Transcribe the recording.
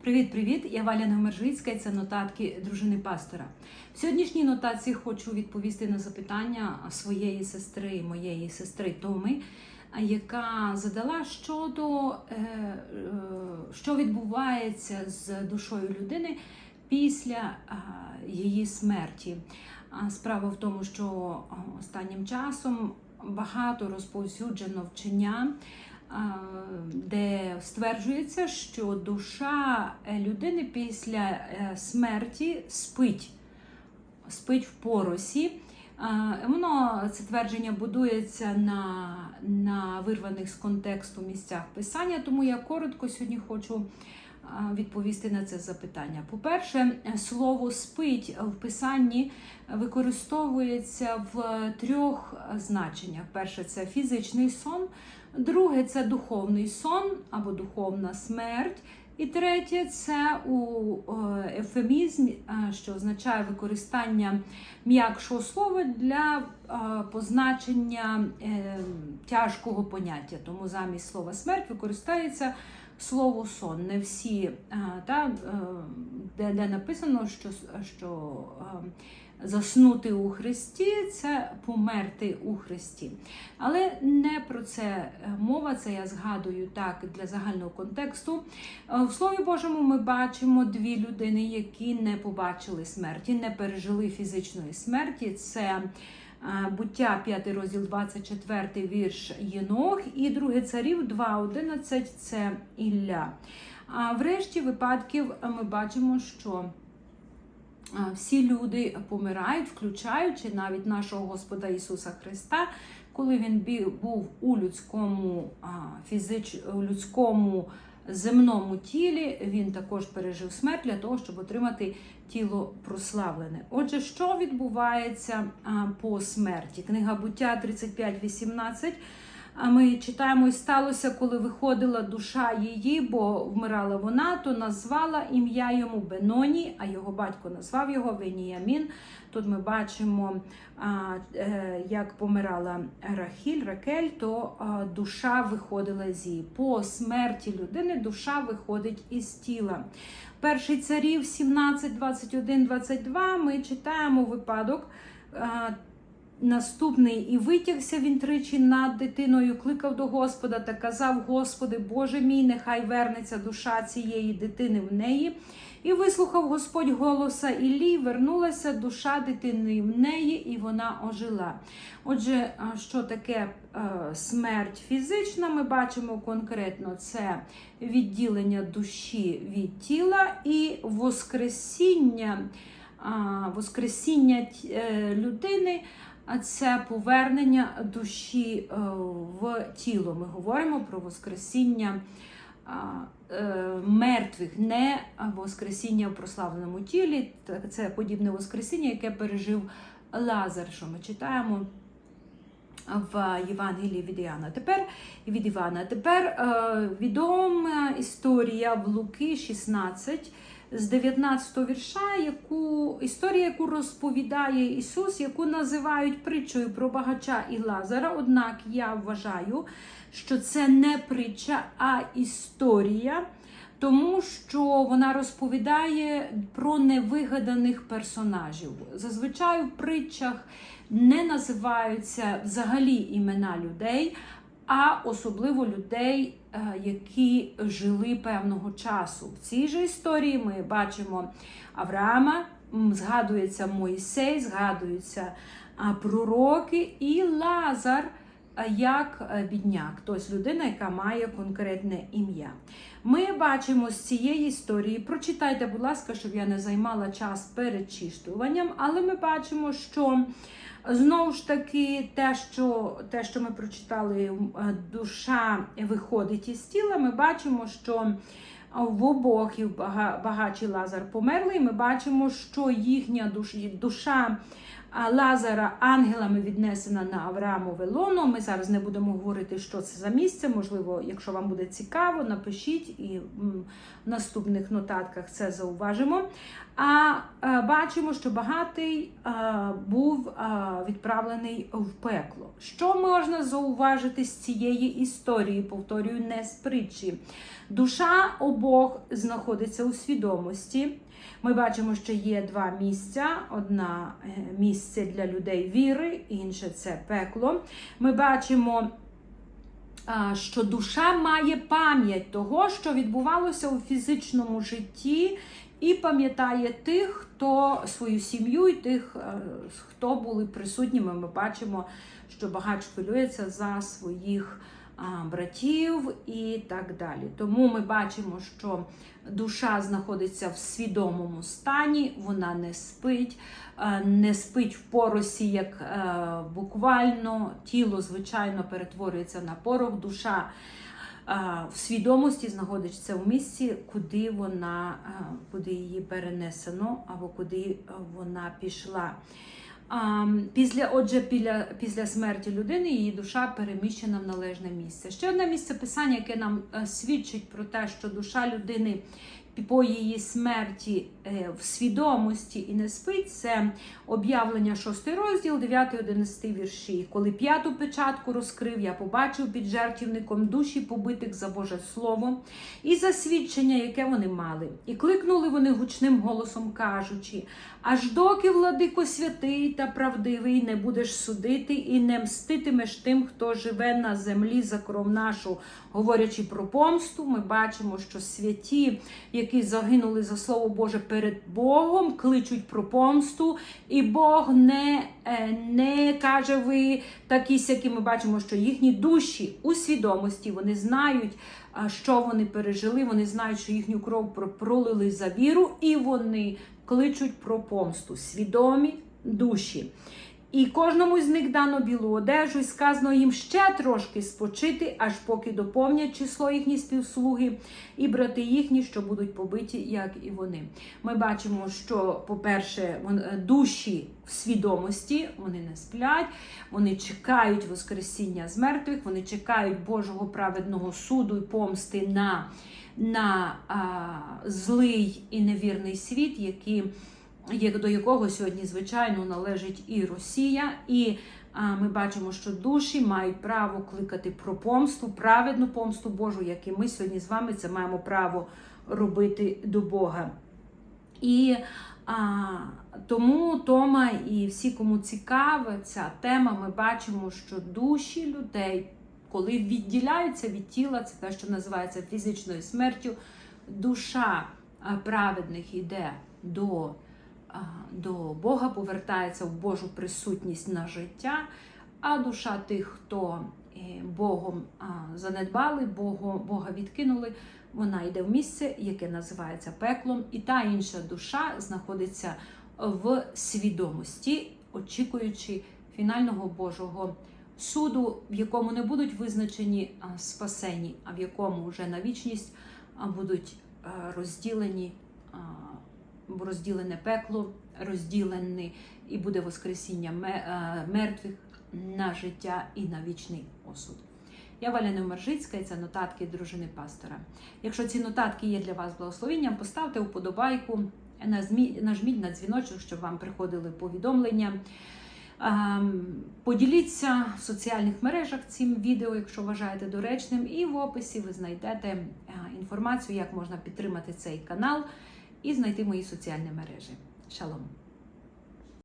Привіт-привіт! Я Валя Номержицька і це нотатки дружини пастора. В сьогоднішній нотації хочу відповісти на запитання своєї сестри, моєї сестри Томи, яка задала щодо е, е, що відбувається з душою людини після е, її смерті. Справа в тому, що останнім часом багато розповсюджено вчення де стверджується, що душа людини після е, смерті спить, спить в поросі. Воно це твердження будується на на вирваних з контексту місцях писання, тому я коротко сьогодні хочу відповісти на це запитання. По-перше, слово спить в писанні використовується в трьох значеннях: перше це фізичний сон, друге це духовний сон або духовна смерть. І третє це у ефемізмі, що означає використання м'якшого слова для позначення е, тяжкого поняття. Тому замість слова смерть використається слово сон. Не всі, та, е, де де написано, що що заснути у Христі це померти у Христі. Але не про це е, мова, це я згадую так для загального контексту. Е, в Слові Божому ми бачимо дві людини, які не побачили смерті, не пережили фізичної смерті. Це Буття 5 розділ 24 вірш Єнох і друге царів 2.11 це Ілля. А в решті випадків ми бачимо, що всі люди помирають, включаючи навіть нашого Господа Ісуса Христа, коли Він був у людському фізич, у людському земному тілі, він також пережив смерть для того, щоб отримати тіло прославлене. Отже, що відбувається по смерті? Книга буття 35.18 ми читаємо, і сталося, коли виходила душа її, бо вмирала вона, то назвала ім'я йому Беноні, а його батько назвав його Веніямін. Тут ми бачимо, е, як помирала Рахіль, Ракель, то душа виходила з її. По смерті людини душа виходить із тіла. Перший царів 17, 21, 22 ми читаємо випадок. Наступний і витягся він тричі над дитиною, кликав до Господа та казав: Господи, Боже мій, нехай вернеться душа цієї дитини в неї. І вислухав Господь голоса Іллі, вернулася душа дитини в неї, і вона ожила. Отже, що таке е, смерть фізична, ми бачимо конкретно це відділення душі від тіла і воскресіння, воскресіння е, людини це повернення душі е, в тіло. Ми говоримо про Воскресіння е, мертвих, не Воскресіння в прославленому тілі. Це подібне Воскресіння, яке пережив Лазар, що ми читаємо. В Євангелії від Іоанна. Тепер від Івана. Тепер е, відома історія в Луки 16 з 19 вірша, яку історія, яку розповідає Ісус, яку називають притчою про багача і Лазара. Однак я вважаю, що це не притча, а історія. Тому що вона розповідає про невигаданих персонажів. Зазвичай в притчах не називаються взагалі імена людей, а особливо людей, е, які жили певного часу. В цій же історії ми бачимо Авраама, згадується Моїсей, згадуються пророки і Лазар. Як е, бідняк, тобто людина, яка має конкретне ім'я. Ми бачимо з цієї історії, прочитайте, будь ласка, щоб я не займала час перечищуванням, але ми бачимо, що Знову ж таки, те, що те, що ми прочитали, е, душа виходить із тіла, ми бачимо, що в обох багачий Лазар померли, і ми бачимо, що їхня душа Лазара ангелами віднесена на Авраамове лоно. Ми зараз не будемо говорити, що це за місце. Можливо, якщо вам буде цікаво, напишіть і в наступних нотатках це зауважимо. А е, бачимо, що багатий е, був е, відправлений в пекло. Що можна зауважити з цієї історії? Повторюю, не з притчі. Душа обох знаходиться у свідомості. Ми бачимо, що є два місця: одна місце для людей віри, інше це пекло. Ми бачимо. Що душа має пам'ять того, що відбувалося у фізичному житті, і пам'ятає тих, хто свою сім'ю і тих, е, хто були присутніми. Ми бачимо, що багач хвилюється за своїх братів і так далі. Тому ми бачимо, що душа знаходиться в свідомому стані, вона не спить, е, не спить в поросі, як е, буквально тіло, звичайно, перетворюється на порох, душа. е, В свідомості знаходиться в місці, куди вона, куди її перенесено, або куди вона пішла. А, Після, отже, після, після смерті людини її душа переміщена в належне місце. Ще одне місце писання, яке нам е, свідчить про те, що душа людини по її смерті е, в свідомості і не спить, це об'явлення 6 розділ, 9-11 вірші. Коли п'яту печатку розкрив, я побачив під жертівником душі побитих за Боже Слово і за свідчення, яке вони мали. І кликнули вони гучним голосом, кажучи: аж доки, владико святий та правдивий, не будеш судити і не мститимеш тим, хто живе на землі за кров нашу. Говорячи про помсту, ми бачимо, що святі, які загинули за слово Боже перед Богом, кличуть про помсту, і Бог не, е, не каже ви такі сякі. Ми бачимо, що їхні душі у свідомості вони знають, що вони пережили. Вони знають, що їхню кров пролили за віру, і вони кличуть про помсту. Свідомі душі. І кожному з них дано білу одежу, і сказано їм ще трошки спочити, аж поки доповнять число їхні співслуги і брати їхні, що будуть побиті, як і вони. Ми бачимо, що, по-перше, е, душі в свідомості вони не сплять, вони чекають Воскресіння з мертвих, вони чекають Божого праведного суду і помсти на, на а, злий і невірний світ, який як до якого сьогодні, звичайно, належить і Росія, і ми бачимо, що душі мають право кликати про помсту, праведну помсту Божу, як і ми сьогодні з вами це маємо право робити до Бога. І а, тому Тома і всі, кому цікава ця тема, ми бачимо, що душі людей, коли відділяються від тіла, це те, що називається фізичною смертю, душа праведних іде до до Бога, повертається в Божу присутність на життя, а душа тих, хто е, Богом занедбали, Бога, Бога відкинули, вона йде в місце, яке називається пеклом, і та інша душа знаходиться в свідомості, очікуючи фінального Божого суду, в якому не будуть визначені спасені, а в якому вже на вічність будуть розділені. Розділене пекло, розділене і буде Воскресіння е, мертвих на життя і на вічний осуд. Я Валя Невмержицька, і це нотатки дружини пастора. Якщо ці нотатки є для вас благословенням, поставте вподобайку, нажміть на дзвіночок, щоб вам приходили повідомлення. Ем, Поділіться в соціальних мережах цим відео, якщо вважаєте доречним, і в описі ви знайдете е, інформацію, як можна підтримати цей канал і знайти мої соціальні мережі. Шалом!